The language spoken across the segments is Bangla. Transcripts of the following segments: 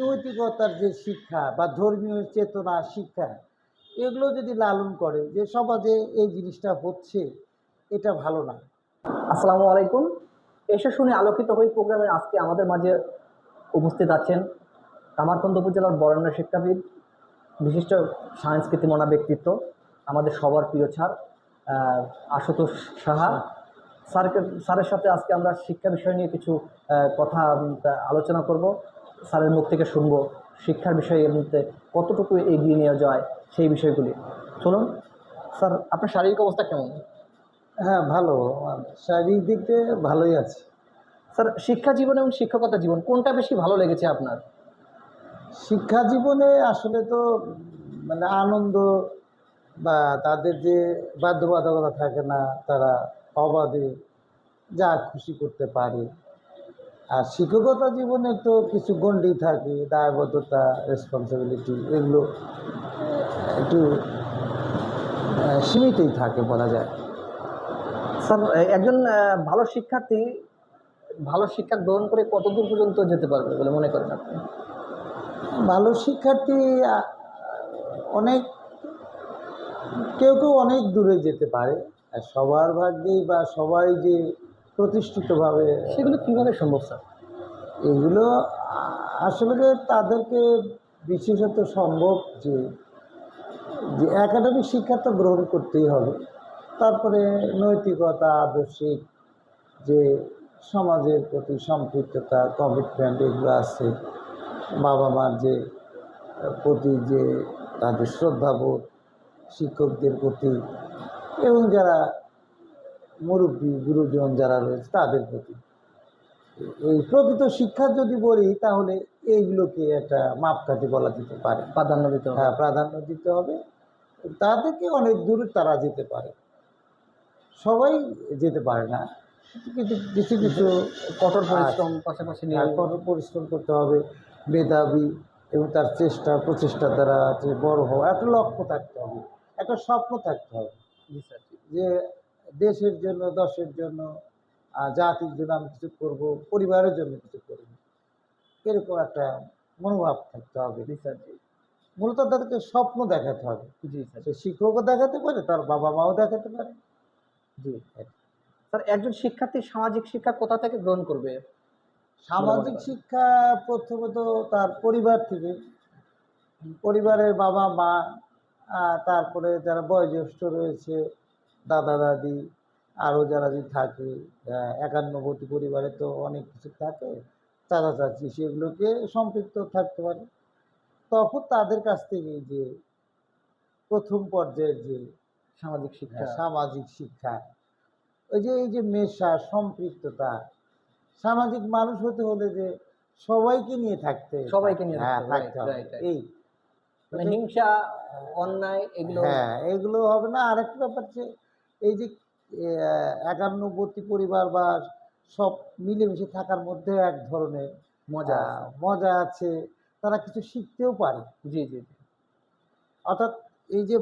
নৈতিকতার যে শিক্ষা বা ধর্মীয় চেতনা, শিক্ষা, এগুলো যদি লালন করে যে সমাজে এই জিনিসটা হচ্ছে, এটা ভালো না। আসসালামু আলাইকুম। এসে শুনে আলোকিত হই প্রোগ্রামে আজকে আমাদের মাঝে উপস্থিত আছেন কামারখন্দ উপজেলার বরেণ্য শিক্ষাবিদ, বিশিষ্ট সাংস্কৃতিক মনা ব্যক্তিত্ব, আমাদের সবার প্রিয় ছাড় আশুতোষ সাহা। স্যারকে স্যারের সাথে আজকে আমরা শিক্ষা বিষয় নিয়ে কিছু কথা আলোচনা করব। স্যারের মুখ থেকে শুনব শিক্ষার বিষয়ে এর মধ্যে কতটুকু এগিয়ে নিয়ে যায় সেই বিষয়গুলি। চলুন স্যার আপনার শারীরিক অবস্থা কেমন? হ্যাঁ ভালো। শারীরিক দিক দিয়ে ভালোই আছে। স্যার শিক্ষা জীবন এবং শিক্ষকতা জীবন কোনটা বেশি ভালো লেগেছে আপনার? শিক্ষা জীবনে আসলে তো মানে আনন্দ বা তাদের যে বাধ্যবাধকতা থাকে না তারা অবাধে যা খুশি করতে পারে। আর শিক্ষকতা জীবনে তো কিছু গণ্ডি থাকে দায়বদ্ধতা রেসপন্সিবিলিটি এগুলো একটু সীমিতই থাকে বলা যায়। স্যার একজন ভালো শিক্ষার্থী ভালো শিক্ষা গ্রহণ করে কতদূর পর্যন্ত যেতে পারবে বলে মনে করেন আপনি? ভালো শিক্ষার্থী অনেক কেউ কেউ অনেক দূরে যেতে পারে। আর সবার ভাগ্যেই বা সবাই যে প্রতিষ্ঠিতভাবে সেগুলো কীভাবে সম্ভব স্যার? এগুলো আসলে তাদেরকে বিশেষত সম্ভব যে যে একাডেমিক শিক্ষা তো গ্রহণ করতেই হবে। তারপরে নৈতিকতা আদর্শিক যে সমাজের প্রতি সম্পৃক্ততা কমিটমেন্ট এগুলো আছে বাবা মার যে প্রতি যে তাদের শ্রদ্ধাবোধ শিক্ষকদের প্রতি এবং যারা মুরব্বী গুরুজন যারা রয়েছে তাদের প্রতি। এই প্রকৃত শিক্ষা যদি বলি তাহলে এইগুলোকে একটা মাপকাঠি বলা যেতে পারে। প্রাধান্য দিতে হবে। হ্যাঁ প্রাধান্য দিতে হবে। তাদেরকে অনেক দূর তারা যেতে পারে। সবাই যেতে পারে না। কিন্তু কিছু কিছু কঠোর পরিশ্রম পাশাপাশি নিয়ে আর কঠোর পরিশ্রম করতে হবে। মেধাবী এবং তার চেষ্টা প্রচেষ্টা দ্বারা যে বড় হওয়া একটা লক্ষ্য থাকতে হবে। একটা স্বপ্ন থাকতে হবে। যে দেশের জন্য দশের জন্য জাতির জন্য আমি কিছু করব পরিবারের জন্য কিছু করব। এরকম একটা মনোভাব থাকতে হবে। মূলত তাদেরকে স্বপ্ন দেখাতে হবে। সে শিক্ষকও দেখাতে পারে তার বাবা মাও দেখাতে পারে। জি স্যার। একজন শিক্ষার্থী সামাজিক শিক্ষা কোথা থেকে গ্রহণ করবে? সামাজিক শিক্ষা প্রথমত তার পরিবার থেকে। পরিবারের বাবা মা তারপরে যারা বয়োজ্যেষ্ঠ রয়েছে দাদা দাদি আরও যারা যদি থাকে একান্নবর্তী পরিবারে তো অনেক কিছু থাকে চাচা চাচি সেগুলোকে সম্পৃক্ত থাকতে পারে। তখন তাদের কাছ থেকে যে প্রথম পর্যায়ের যে সামাজিক শিক্ষা সামাজিক শিক্ষা ওই যে এই যে মেশা সম্পৃক্ততা সামাজিক মানুষ হতে হলে যে সবাইকে নিয়ে থাকতে সবাইকে নিয়ে হ্যাঁ, থাকতে হবে. এই মানে হিংসা অন্যায় এগুলো হ্যাঁ এগুলো হবে না। আরেকটা ব্যাপার যে এই যে একান্নবর্তী পরিবার বা সব মিলেমিশে থাকার মধ্যে এক ধরনের মজা মজা আছে তারা কিছু শিখতেও পারে। জি জি অর্থাৎ এই যে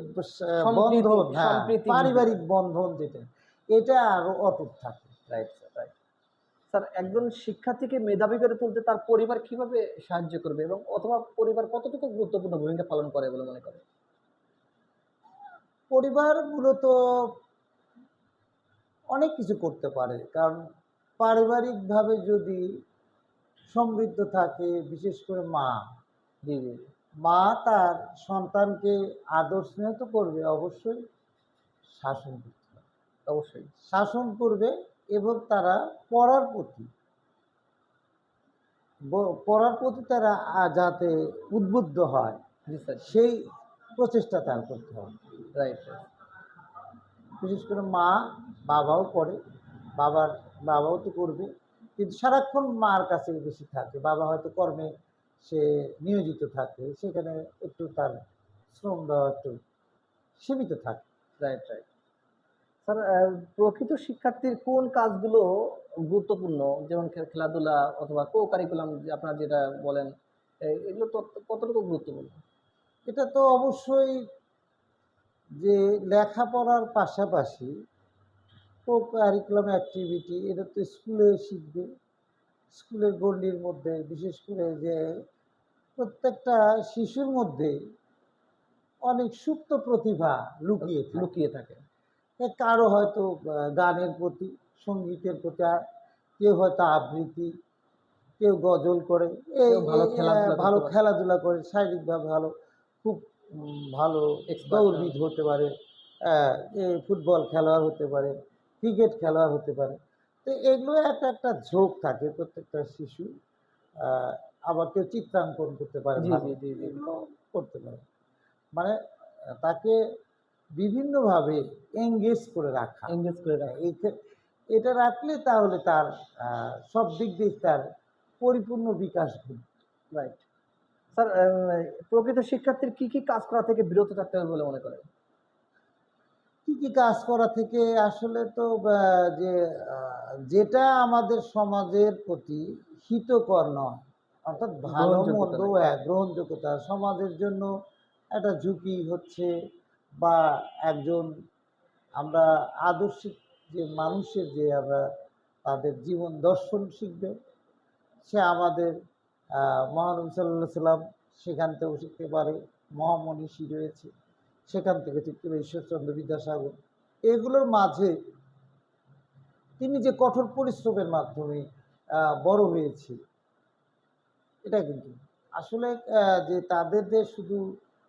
বন্ধন হ্যাঁ পারিবারিক বন্ধন যেটা এটা আরও অটুট থাকে। Right right. স্যার একজন শিক্ষার্থীকে মেধাবী করে তুলতে তার পরিবার কীভাবে সাহায্য করবে এবং অথবা পরিবার কতটুকু গুরুত্বপূর্ণ ভূমিকা পালন করে বলে মনে করে পরিবার মূলত অনেক কিছু করতে পারে। কারণ পারিবারিকভাবে যদি সমৃদ্ধ থাকে বিশেষ করে মা জি। মা তার সন্তানকে আদর স্নেহ তো করবে অবশ্যই শাসন করতে অবশ্যই। শাসন করবে এবং তারা পড়ার প্রতি পড়ার প্রতি তারা যাতে উদ্বুদ্ধ হয় সেই প্রচেষ্টা তার করতে হবে। রাইট। বিশেষ করে মা বাবাও করে বাবার বাবাও তো করবে কিন্তু সারাক্ষণ মার কাছে বেশি থাকে। বাবা হয়তো কর্মে সে নিয়োজিত থাকে সেখানে একটু তার শ্রম দেওয়া একটু সীমিত থাকে। রাইট রাইট স্যার প্রকৃত শিক্ষার্থীর কোন কাজগুলো গুরুত্বপূর্ণ? যেমন খেলাধুলা অথবা কো কারিকুলাম আপনার যেটা বলেন এগুলো তো কতটুকু গুরুত্বপূর্ণ? এটা তো অবশ্যই যে লেখাপড়ার পাশাপাশি কো কারিকুলাম অ্যাক্টিভিটি এটা তো স্কুলে শিখবে। স্কুলের গণ্ডির মধ্যে বিশেষ করে যে প্রত্যেকটা শিশুর মধ্যে অনেক সুপ্ত প্রতিভা লুকিয়ে লুকিয়ে থাকে। কারও হয়তো গানের প্রতি সঙ্গীতের প্রতি আর কেউ হয়তো আবৃত্তি কেউ গজল করে এই ভালো খেলাধুলা ভালো খেলাধুলা করে শারীরিকভাবে ভালো। ভালো দৌড়বিদ হতে পারে আহ, ফুটবল খেলোয়াড় হতে পারে ক্রিকেট খেলোয়াড় হতে পারে। তো এগুলো একটা একটা ঝোঁক থাকে প্রত্যেকটা শিশু আবার কেউ চিত্রাঙ্কন করতে পারে। এগুলো করতে পারে। মানে তাকে বিভিন্নভাবে এঙ্গেজ করে রাখা। এঙ্গেজ করে রাখা। এই এটা রাখলে তাহলে তার সব দিক দিয়ে তার পরিপূর্ণ বিকাশ ঘটবে। রাইট স্যার প্রকৃত শিক্ষার্থীর কি কি কাজ করা থেকে বিরত থাকতে হবে বলে মনে করেন? কি কি কাজ করা থেকে আসলে তো যে যেটা আমাদের সমাজের প্রতি হিতকর নয় অর্থাৎ ভালো মন্দ হ্যাঁ, গ্রহণযোগ্যতা সমাজের জন্য একটা ঝুঁকি হচ্ছে বা একজন আমরা আদর্শিক যে মানুষের যে আমরা তাদের জীবন দর্শন শিখবে সে আমাদের মহানবী সাল্লাহ সাল্লাম সেখান থেকেও শিখতে পারে মহামনীষী রয়েছে। সেখান থেকে শিখতে পারে ঈশ্বরচন্দ্র বিদ্যাসাগর। এগুলোর মাঝে তিনি যে কঠোর পরিশ্রমের মাধ্যমে বড় হয়েছে এটা কিন্তু। আসলে যে তাদের যে শুধু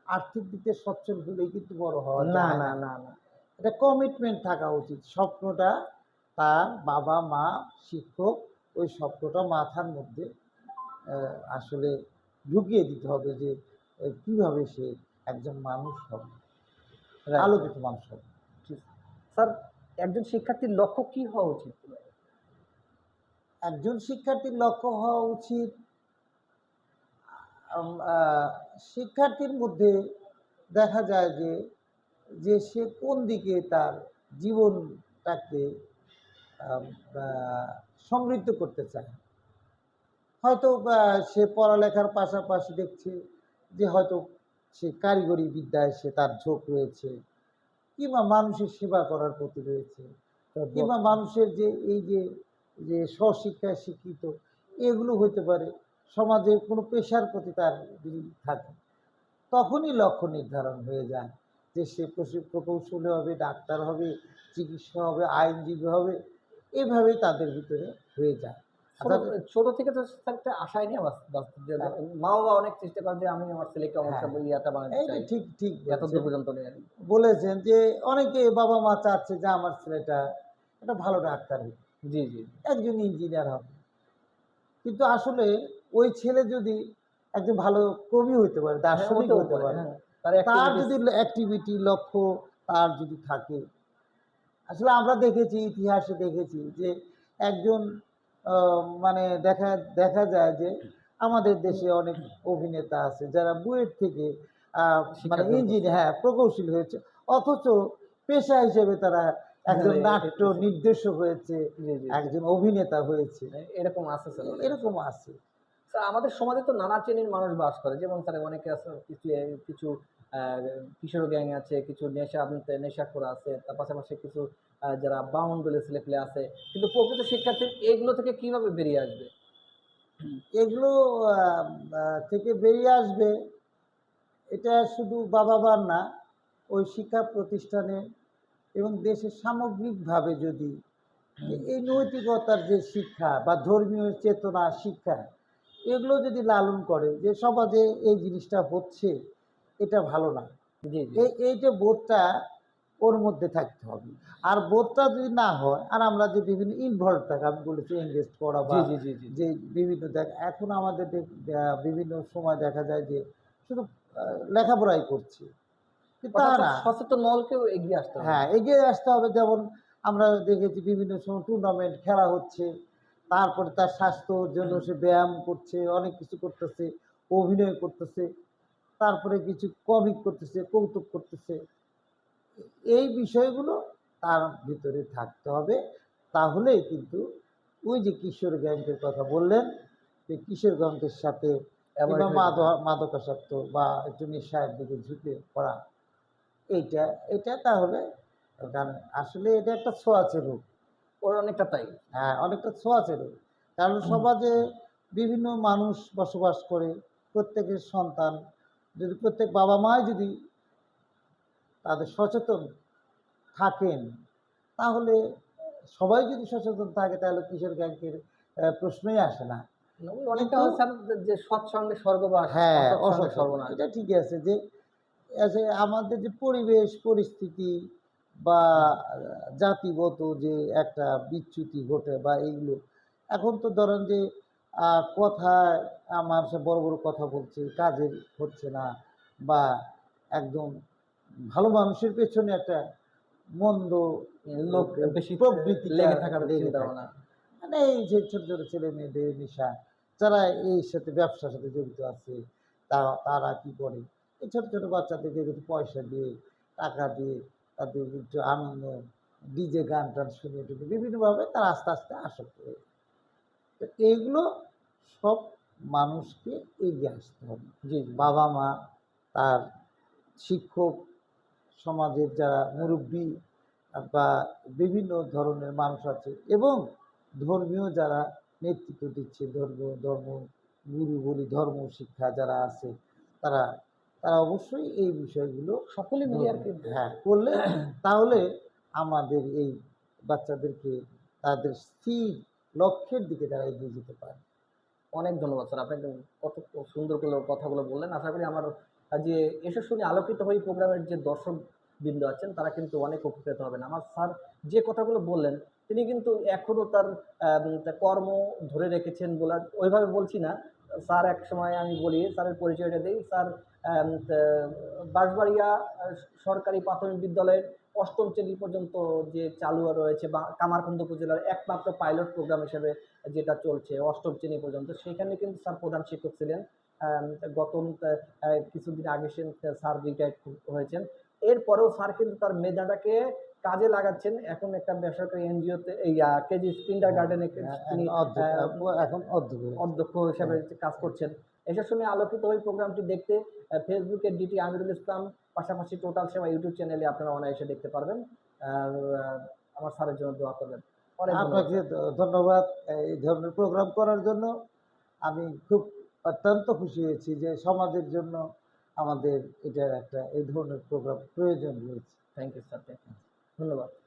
আর্থিক দিকে সচ্ছল হলেই কিন্তু বড় হওয়া না না। না না এটা কমিটমেন্ট থাকা উচিত। স্বপ্নটা তার বাবা মা শিক্ষক ওই স্বপ্নটা মাথার মধ্যে আসলে ঢুকিয়ে দিতে হবে যে কীভাবে সে একজন মানুষ হবে Right. আলোকিত মানুষ হবে। স্যার একজন শিক্ষার্থীর লক্ষ্য কি হওয়া উচিত? একজন শিক্ষার্থীর লক্ষ্য হওয়া উচিত শিক্ষার্থীর মধ্যে দেখা যায় যে যে সে কোন দিকে তার জীবনটাকে সমৃদ্ধ করতে চায়। হয়তো সে পড়ালেখার পাশাপাশি দেখছে যে হয়তো সে কারিগরি বিদ্যায় সে তার ঝোঁক রয়েছে কিংবা মানুষের সেবা করার প্রতি রয়েছে কিংবা মানুষের যে এই যে যে স্বশিক্ষায় শিক্ষিত এগুলো হতে পারে সমাজে কোনো পেশার প্রতি তার যদি থাকে তখনই লক্ষ্য নির্ধারণ হয়ে যায় যে সে প্রকৌশলী হবে ডাক্তার হবে চিকিৎসা হবে আইনজীবী হবে এভাবেই তাদের ভিতরে হয়ে যায়। ছোট- থেকে তো একটা আশাই নিয়ে যে হ্যাঁ। মা বাবা অনেক চেষ্টা করে যে আমি আমার ছেলেকে হ্যাঁ। ইয়াটা বানাতে চাই ঠিক ঠিক এত দূর বলেছেন। পর্যন্ত নিয়ে বলেছেন যে অনেকে বাবা মা চাচ্ছে যে আমার ছেলেটা একটা ভালো ডাক্তার হোক জি জি একজন ইঞ্জিনিয়ার হবে কিন্তু আসলে ওই ছেলে যদি একজন ভালো কবি হতে পারে দার্শনিক হতেও হতে পারে, হ্যাঁ। তার যদি অ্যাক্টিভিটি লক্ষ্য তার যদি থাকে আসলে আমরা দেখেছি ইতিহাসে দেখেছি যে একজন মানে দেখা দেখা যায় যে আমাদের দেশে অনেক অভিনেতা আছে যারা বুয়েট থেকে মানে ইঞ্জিনিয়ার হ্যাঁ প্রকৌশলী হয়েছে। অথচ পেশা হিসেবে তারা একজন হ্যাঁ, নাট্য নির্দেশক হয়েছে একজন অভিনেতা হয়েছে। এরকম আছে এরকম আছে। আমাদের সমাজে তো নানা শ্রেণির মানুষ বাস করে। যেমন স্যার অনেকে আছে কিছু কিছু আহ, কিশোর গ্যাং আছে কিছু নেশা নেশা নেশাখোর আছে তার পাশাপাশি কিছু যারা বাউন্ডুলে ছেলেপেলে আছে। কিন্তু প্রকৃত শিক্ষার্থী এগুলো থেকে কীভাবে বেরিয়ে আসবে? এগুলো থেকে বেরিয়ে আসবে এটা শুধু বাবা মার না ওই শিক্ষা প্রতিষ্ঠানে এবং দেশের সামগ্রিকভাবে যদি এই নৈতিকতার যে শিক্ষা বা ধর্মীয় চেতনা শিক্ষা এগুলো যদি লালন করে যে সমাজে এই জিনিসটা হচ্ছে এটা ভালো না। জি এই এইটা বোধটা ওর মধ্যে থাকতে হবে। আর বোধটা যদি না হয় আর আমরা যে বিভিন্ন ইনভলভ থাকা আমি বলেছি এঙ্গেজ করা বা যে বিভিন্ন দেখ এখন আমাদের বিভিন্ন সময় দেখা যায় যে শুধু লেখাপড়াই করছে। তা না সচেতন নলকেও এগিয়ে আসতে হবে। হ্যাঁ এগিয়ে আসতে হবে। যেমন আমরা দেখেছি বিভিন্ন সময় টুর্নামেন্ট খেলা হচ্ছে তারপরে তার স্বাস্থ্যর জন্য সে ব্যায়াম করছে অনেক কিছু করতেছে অভিনয় করতেছে তারপরে কিছু কমিক করতেছে কৌতুক করতেছে। এই বিষয়গুলো তার ভিতরে থাকতে হবে। তাহলেই কিন্তু ওই যে কিশোর গ্যাংকের কথা বললেন যে কিশোর গ্যাংকের সাথে মাদকাসক্ত বা একটু নেশার দিকে ঝুঁকে পড়া এইটা এটা তাহলে কারণ আসলে এটা একটা ছোঁয়াচে রোগ ওর অনেকটা তাই। হ্যাঁ অনেকটা ছোঁয়াচে রোগ কারণ সমাজে বিভিন্ন মানুষ বসবাস করে প্রত্যেকের সন্তান যদি প্রত্যেক বাবা মাই যদি তাদের সচেতন থাকেন। তাহলে সবাই যদি সচেতন থাকে তাহলে কিশোর গ্যাংকের প্রশ্নই আসে না। অনেকটা যে সৎসঙ্গে স্বর্গবাস হ্যাঁ অসচেতন সর্বনাশ এটা ঠিকই আছে যে আমাদের যে পরিবেশ পরিস্থিতি বা জাতিগত যে একটা বিচ্যুতি ঘটে বা এইগুলো এখন তো ধরেন যে কথায় আমার সে বড় বড় কথা বলছে কাজের হচ্ছে না বা একদম ভালো মানুষের পেছনে একটা মন্দ লোক বেশি প্রবৃত্তি লেগে থাকার থাকে। মানে এই যে ছোট ছোট ছেলে মেয়েদের নেশা যারা এই সাথে ব্যবসার সাথে জড়িত আছে তা তারা কি করে? এই ছোট ছোট বাচ্চাদেরকে একটু পয়সা দিয়ে টাকা দিয়ে তাদের একটু আনন্দ ডিজে গান টান শুনে টুনে বিভিন্নভাবে তারা আস্তে আস্তে আসক্ত হয়ে তো এইগুলো সব মানুষকে এগিয়ে আসতে হবে। জি। বাবা মা তার শিক্ষক সমাজের যারা মুরব্বী বা বিভিন্ন ধরনের মানুষ আছে এবং ধর্মীয় যারা নেতৃত্ব দিচ্ছে ধর্ম ধর্ম গুরু বলি ধর্ম শিক্ষা যারা আছে তারা তারা অবশ্যই এই বিষয়গুলো সকলে মিলে আর কি হ্যাঁ করলে তাহলে আমাদের এই বাচ্চাদেরকে তাদের স্থির লক্ষ্যের দিকে তারা এগিয়ে যেতে পারে। অনেক ধন্যবাদ স্যার। আপনি একদম কত সুন্দর করে কথাগুলো বললেন। আশা করি আমার আহ, যে এসে শুনে আলোকিত হয়ে প্রোগ্রামের যে দর্শক বিন্দু আছেন তারা কিন্তু অনেক উপকৃত হবেন। আমার স্যার যে কথাগুলো বললেন তিনি কিন্তু এখনও তার কর্ম ধরে রেখেছেন বলে ওইভাবে বলছি না। স্যার এক সময় আমি বলি স্যারের পরিচয়টা দিই। স্যার বাঁশবাড়িয়া সরকারি প্রাথমিক বিদ্যালয়ের অষ্টম শ্রেণি পর্যন্ত যে চালু রয়েছে বা কামারখন্দ উপজেলার একমাত্র পাইলট প্রোগ্রাম হিসেবে যেটা চলছে অষ্টম শ্রেণি পর্যন্ত সেখানে কিন্তু স্যার প্রধান শিক্ষক ছিলেন। গত কিছুদিন আগে সে স্যার রিটায়ার্ড হয়েছেন। এরপরেও স্যার কিন্তু তার মেধাটাকে কাজে লাগাচ্ছেন। এখন একটা বেসরকারি এনজিওতে এই কেজি স্পিন্ডার গার্ডেনে তিনি এখন অধ্যক্ষ হিসেবে কাজ করছেন। এসব শুনে আলোকিত ওই প্রোগ্রামটি দেখতে ফেসবুকে ডিটি আমিরুল ইসলাম পাশাপাশি টোটাল সেবা ইউটিউব চ্যানেলে আপনারা অনায়াসে দেখতে পারবেন। আমার স্যারের জন্য দোয়া করবেন। আপনাকে ধন্যবাদ এই ধরনের প্রোগ্রাম করার জন্য। আমি খুব অত্যন্ত খুশি হয়েছি যে সমাজের জন্য আমাদের এটার একটা, এই ধরনের প্রোগ্রাম প্রয়োজন রয়েছে। থ্যাংক ইউ স্যার ধন্যবাদ।